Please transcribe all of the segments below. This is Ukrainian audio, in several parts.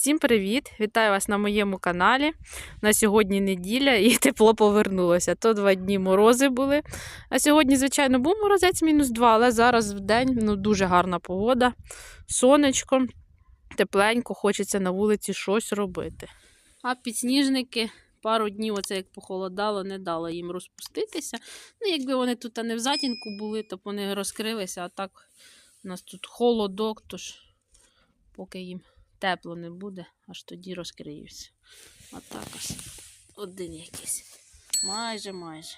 Всім привіт! Вітаю вас на моєму каналі. На сьогодні неділя і тепло повернулося. То два дні морози були. А сьогодні, звичайно, був морозець мінус 2, але зараз в день ну, дуже гарна погода. Сонечко, тепленько, хочеться на вулиці щось робити. А підсніжники пару днів, оце як похолодало, не дало їм розпуститися. Ну, якби вони тут не в затінку були, то б вони розкрилися, а так у нас тут холодок, тож поки їм тепло не буде, аж тоді розкриються. Отак ось. Один якийсь. Майже, майже.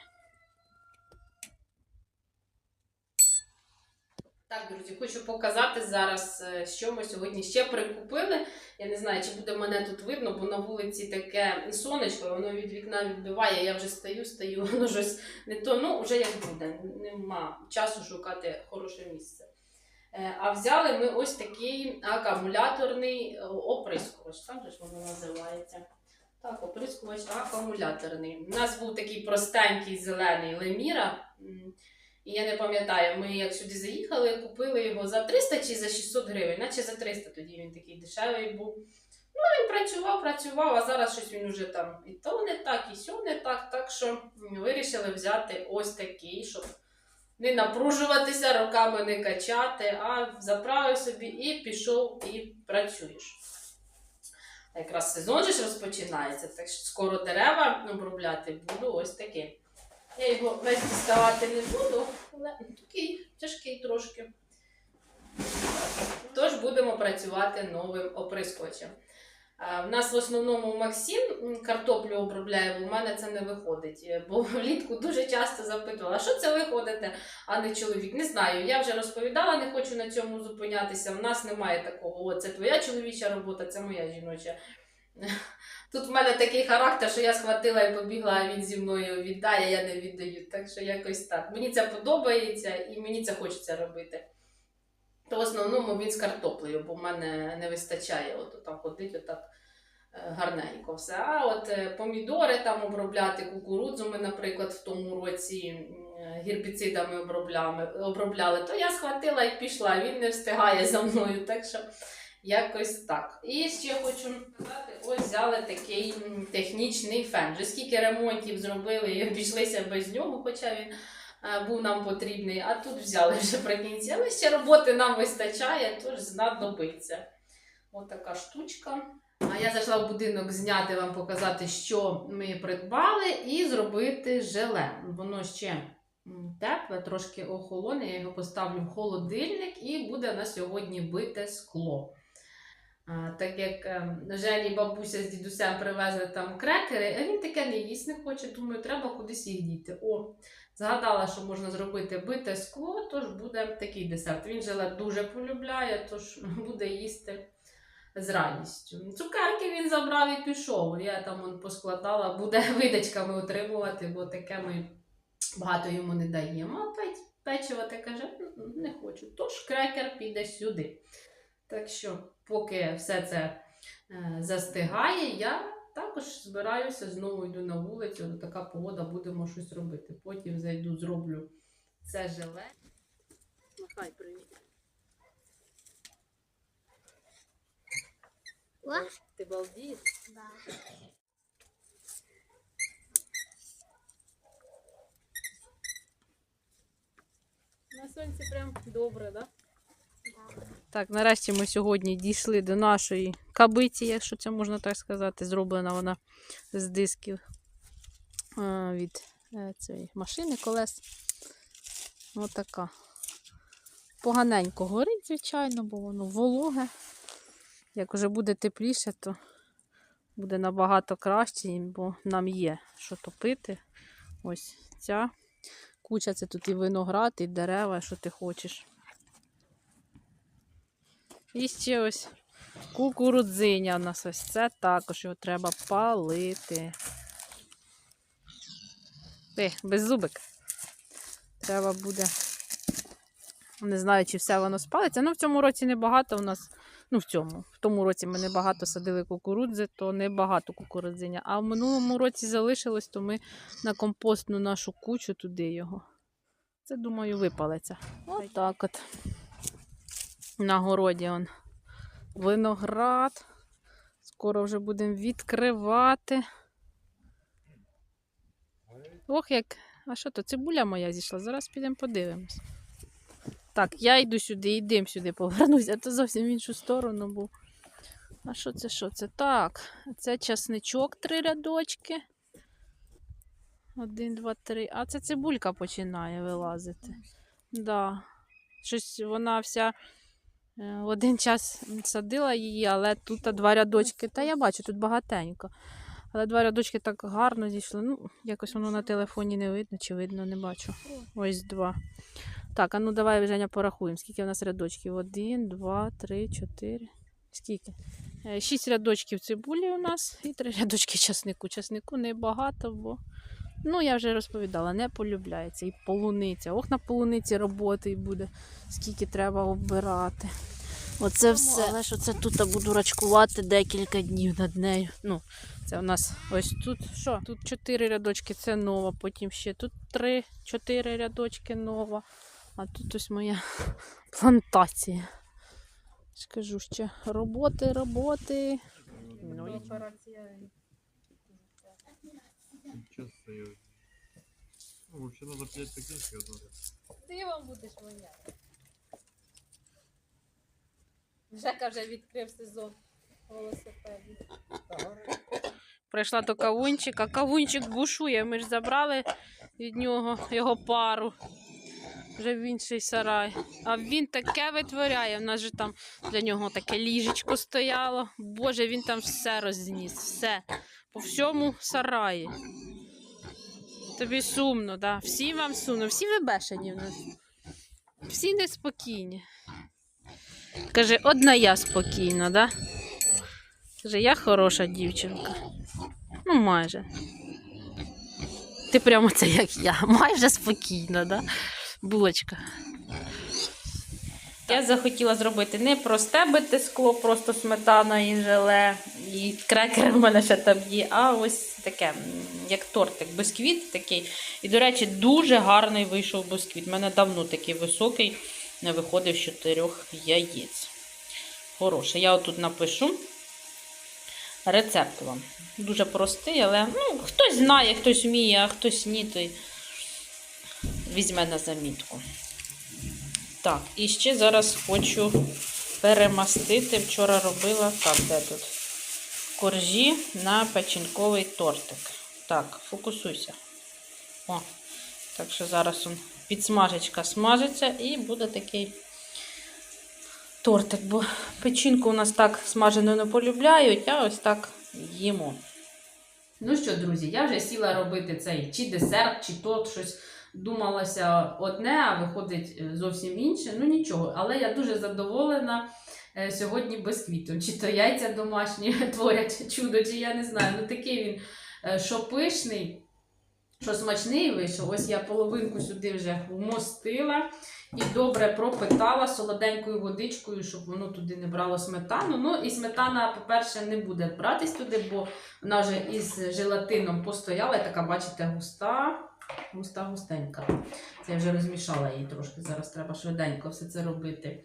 Так, друзі, хочу показати зараз, е, що ми сьогодні ще прикупили. Я не знаю, чи буде мене тут видно, бо на вулиці таке сонечко, воно від вікна відбиває. Я вже стою, стою, воно щось не то. Ну, вже як буде. Нема часу шукати хороше місце. Е, А взяли ми ось такий акумуляторний е, оприскувач, так же ж воно називається. Так, оприскувач акумуляторний. У нас був такий простенький зелений леміра. І я не пам'ятаю, ми як сюди заїхали, купили його за 300 чи за 600 гривень, наче за 300 тоді він такий дешевий був. Ну, він працював, працював, а зараз щось він уже там і то не так, і сьо не так. Так що вирішили взяти ось такий, щоб не напружуватися, руками не качати, а заправив собі і пішов і працюєш. Якраз сезон же ж розпочинається, так що скоро дерева обробляти буду ось такий. Я його весь діставати не буду, але такий тяжкий трошки. Тож будемо працювати новим оприскувачем. В нас в основному Максим картоплю обробляє, бо в мене це не виходить. Е, Бо влітку дуже часто запитувала, що це ви ходите, а не чоловік. Не знаю. Я вже розповідала, не хочу на цьому зупинятися. У нас немає такого. О, це твоя чоловіча робота, це моя жіноча. Тут в мене такий характер, що я схватила і побігла, а він зі мною віддає, я не віддаю. Так що якось так. Мені це подобається і мені це хочеться робити. То в основному він з картоплею, бо в мене не вистачає от там ходить отак е, гарненько все. А от е, помідори там обробляти, кукурудзу ми, наприклад, в тому році м, гербіцидами обробляли, то я схватила і пішла, він не встигає за мною. Так що якось так. І ще хочу сказати: ось взяли такий технічний фен. Вже скільки ремонтів зробили і обійшлися без нього, хоча він е, був нам потрібний, а тут взяли вже при. Але ще роботи нам вистачає, тож знадобиться. Ось така штучка. А я зайшла в будинок зняти вам, показати, що ми придбали, і зробити желе. Воно ще тепле, трошки охолоне. Я його поставлю в холодильник і буде на сьогодні бите скло. Так як ем, Жені бабуся з дідусем привезли там крекери, а він таке не їсть не хоче, думаю, треба кудись їх діти. О, згадала, що можна зробити бите скло, тож буде такий десерт. Він желе дуже полюбляє, тож буде їсти з радістю. Цукерки він забрав і пішов. Я там он поскладала, буде видачками отримувати, бо таке ми багато йому не даємо. А печ- печиво те каже, не хочу. Тож крекер піде сюди. Так що, поки все це е, застигає, я також збираюся, знову йду на вулицю, така погода, будемо щось робити. Потім зайду, зроблю це желе. Махай, привіт. Ти балдієш? да. На сонці прям добре, так? Да? Да. Так, нарешті ми сьогодні дійшли до нашої кабиці, якщо це можна так сказати. Зроблена вона з дисків е, від е, цієї машини колес. Отака. Поганенько горить, звичайно, бо воно вологе. Як вже буде тепліше, то буде набагато краще, бо нам є що топити. Ось ця куча це тут і виноград, і дерева, що ти хочеш. І ще ось кукурудзиня у нас ось це також його треба палити. Ти, беззубик. Треба буде. Не знаю, чи все воно спалиться. Ну, в цьому році небагато у нас. Ну, в цьому. В тому році ми небагато садили кукурудзи, то небагато кукурудзиня. А в минулому році залишилось, то ми на компостну нашу кучу туди його. Це, думаю, випалиться. Отак от. На городі он виноград, Скоро вже будемо відкривати. Ох, як. А що то? Цибуля моя зійшла. Зараз підемо подивимось. Так, я йду сюди, йдемо сюди, повернуся, а то зовсім в іншу сторону був. А що це, що це? Так, це часничок три рядочки. Один, два, три. А це цибулька починає вилазити. Да. Щось вона вся один час садила її, але тут два рядочки. Та я бачу, тут багатенько. Але два рядочки так гарно зійшли. Ну, якось воно на телефоні не видно, чи видно, не бачу. Ось два. Так, а ну давай, Женя, порахуємо. Скільки в нас рядочків? Один, два, три, чотири. Скільки? Е, Шість рядочків цибулі у нас і три рядочки часнику. Часнику небагато, бо, ну, я вже розповідала, не полюбляється. І полуниця. Ох, на полуниці роботи й буде, скільки треба оббирати. Оце все. Але ж оце тут я буду рачкувати декілька днів над нею. Ну, це у нас ось тут. Що? Тут чотири рядочки, це нова, потім ще тут три, чотири рядочки нова. А тут ось моя плантація. Скажу ще роботи, роботи. Ну, і Сейчас. Ну, вообще надо пять пакетиков тоже. Ти вам будеш воняти. Жека вже відкрив сезон велосипедів. Прийшла до кавунчика. Кавунчик бушує. Ми ж забрали від нього його пару. Вже в інший сарай. А він таке витворяє. У нас же там для нього таке ліжечко стояло. Боже, він там все розніс. Все. По всьому сараї. Тобі сумно, да? Всім вам сумно, всі вибешені в нас. Всі неспокійні. Каже, одна я спокійна, да? Каже, я хороша дівчинка. Ну, майже. Ти прямо це як я, майже спокійна, да? Булочка. Я захотіла зробити не просте бите скло, просто сметана і желе, і крекери в мене ще там є, а ось таке, як тортик, бисквіт такий. І, до речі, дуже гарний вийшов бисквіт. У мене давно такий високий, не виходив з чотирьох яєць. Хороше. Я отут напишу рецепт вам. Дуже простий, але ну, хтось знає, хтось вміє, а хтось ні, то й візьме на замітку. Так, і ще зараз хочу перемастити. Вчора робила, так, де тут? Коржі на печінковий тортик. Так, фокусуйся. О, так що зараз он підсмажечка смажиться і буде такий тортик. Бо печінку у нас так смажену не полюбляють, а ось так їмо. Ну що, друзі, я вже сіла робити цей чи десерт, чи то щось думалося одне, а виходить е, зовсім інше. Ну нічого, але я дуже задоволена е, сьогодні бисквітом. Чи то яйця домашні творять чудо, чи я не знаю. Ну такий він, е, що пишний, що смачний вийшов. Ось я половинку сюди вже вмостила і добре пропитала солоденькою водичкою, щоб воно туди не брало сметану. Ну і сметана, по-перше, не буде братись туди, бо вона вже із желатином постояла, така, бачите, густа. Густа густенька. Це я вже розмішала її трошки. Зараз треба швиденько все це робити.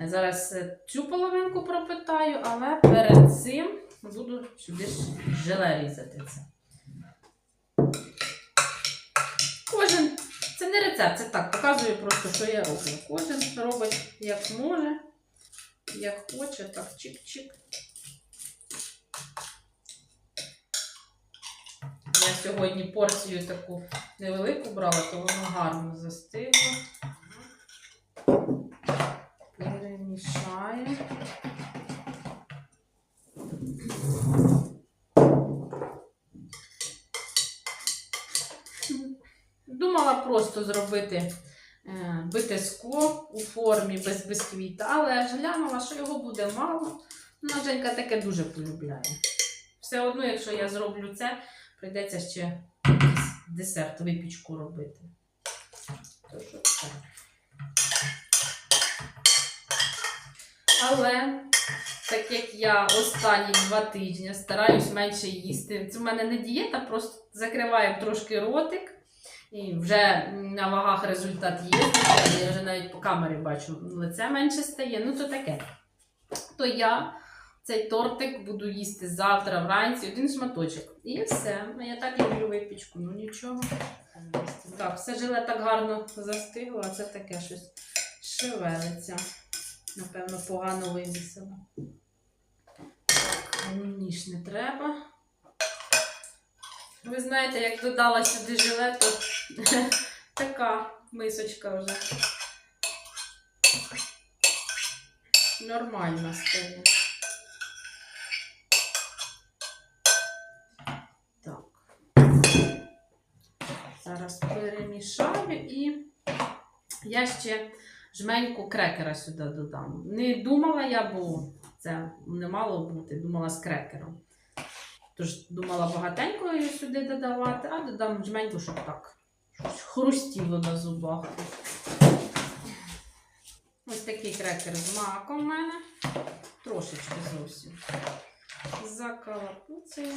Зараз е, цю половинку пропитаю, але перед цим буду сюди ж желе різати це. Кожен, це не рецепт, це так, показую просто, що я роблю. Кожен робить як може, як хоче, так чик-чик. Я сьогодні порцію таку невелику брала, то воно гарно застигло. Перемішаю. Думала просто зробити е, бите скло у формі без бисквіта, але ж глянула, що його буде мало. Ну, Женька таке дуже полюбляє. Все одно, якщо я зроблю це, прийдеться ще десерт, випічку робити. То що Але так як я останні два тижні стараюсь менше їсти, це в мене не дієта, просто закриваю трошки ротик. І вже на вагах результат є. Я вже навіть по камері бачу, лице менше стає. Ну, то таке. То я цей тортик буду їсти завтра вранці, один шматочок. І все. А Я так люблю випічку, ну нічого. Так, все желе так гарно застигло, а це таке щось шевелиться. Напевно, погано вимісило. Так, ну, ніж не треба. Ви знаєте, як додала сюди желе, то така мисочка вже. Нормально стає. Так. Зараз перемішаю і я ще жменьку крекера сюди додам. Не думала я, бо це не мало бути, думала з крекером. Тож думала багатенько її сюди додавати, а додам жменьку, щоб так хрустіло на зубах. Ось такий крекер з маком в мене. Трошечки зовсім. Закалапуцею.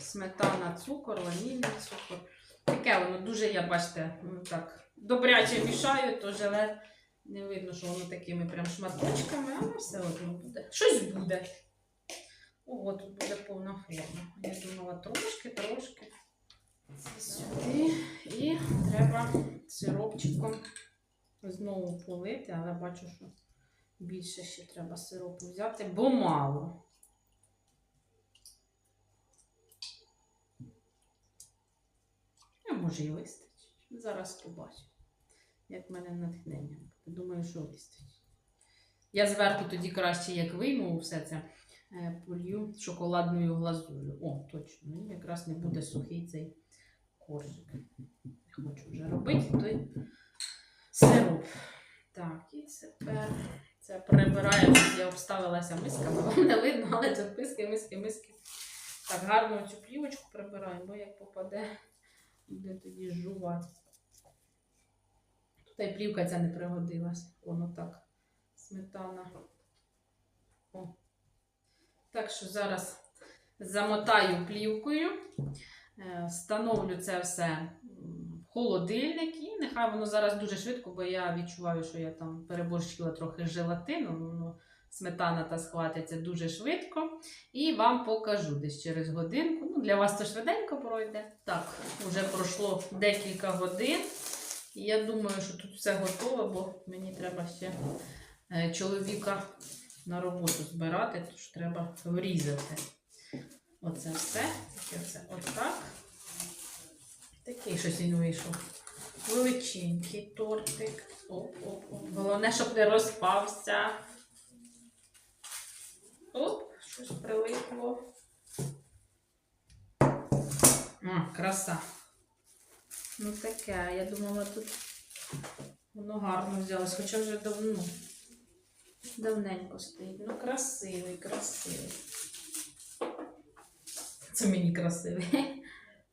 Сметана, цукор, ванільний цукор. Таке воно дуже, я бачите, ну, так добряче мішаю, то желе не видно, що воно такими прям шматочками, але все одно буде. Щось буде. Ого, тут буде повна форма. Я думала трошки, трошки. Це сюди. І треба сиропчиком знову полити, але бачу, що більше ще треба сиропу взяти, бо мало. А може і вистачить. Зараз побачу, як в мене натхнення. Думаю, що вистачить. Я зверху тоді краще, як вийму все це, е, полью шоколадною глазур'ю. О, точно, і якраз не буде сухий цей коржик. Не хочу вже робити той сироп. Так, і тепер це прибираємо. Я обставилася мисками, вам не видно, але тут миски, миски, миски. Так, гарно цю плівочку прибираємо, бо як попаде, буде тоді жувати. Тут і плівка ця не пригодилась. Воно так. Сметана. О. Так що зараз замотаю плівкою, е, встановлю це все в холодильник і нехай воно зараз дуже швидко, бо я відчуваю, що я там переборщила трохи желатину, воно сметана та схватиться дуже швидко. І вам покажу десь через годинку. Ну, для вас це швиденько пройде. Так, вже пройшло декілька годин. І я думаю, що тут все готове, бо мені треба ще е, чоловіка на роботу збирати, тож треба врізати. Оце все. Таке все отак. Такий щось він вийшов. Величенький тортик. Оп-оп-оп. Головне, щоб не розпався. Оп, щось прилипло. А, краса. Ну таке, я думала, тут воно гарно взялось, хоча вже давно. Давненько стоїть. Ну, красивий, красивий. Це мені красивий.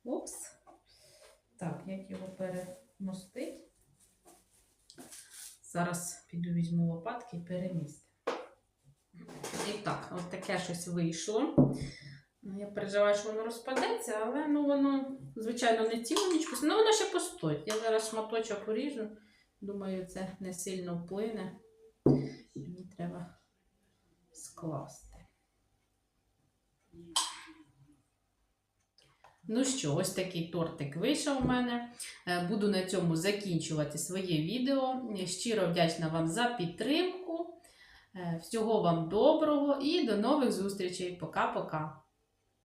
Упс. Так, як його перемостить. Зараз піду візьму лопатки і перемістю. І так, от таке щось вийшло. Ну, Я переживаю, що воно розпадеться, але ну, воно, звичайно, не цілу нічку. Ну, воно ще постоїть. Я зараз шматочок поріжу. Думаю, це не сильно вплине. Мені треба скласти. Ну що, ось такий тортик вийшов у мене. Е, Буду на цьому закінчувати своє відео. Щиро вдячна вам за підтримку. Е, Всього вам доброго і до нових зустрічей. Пока-пока.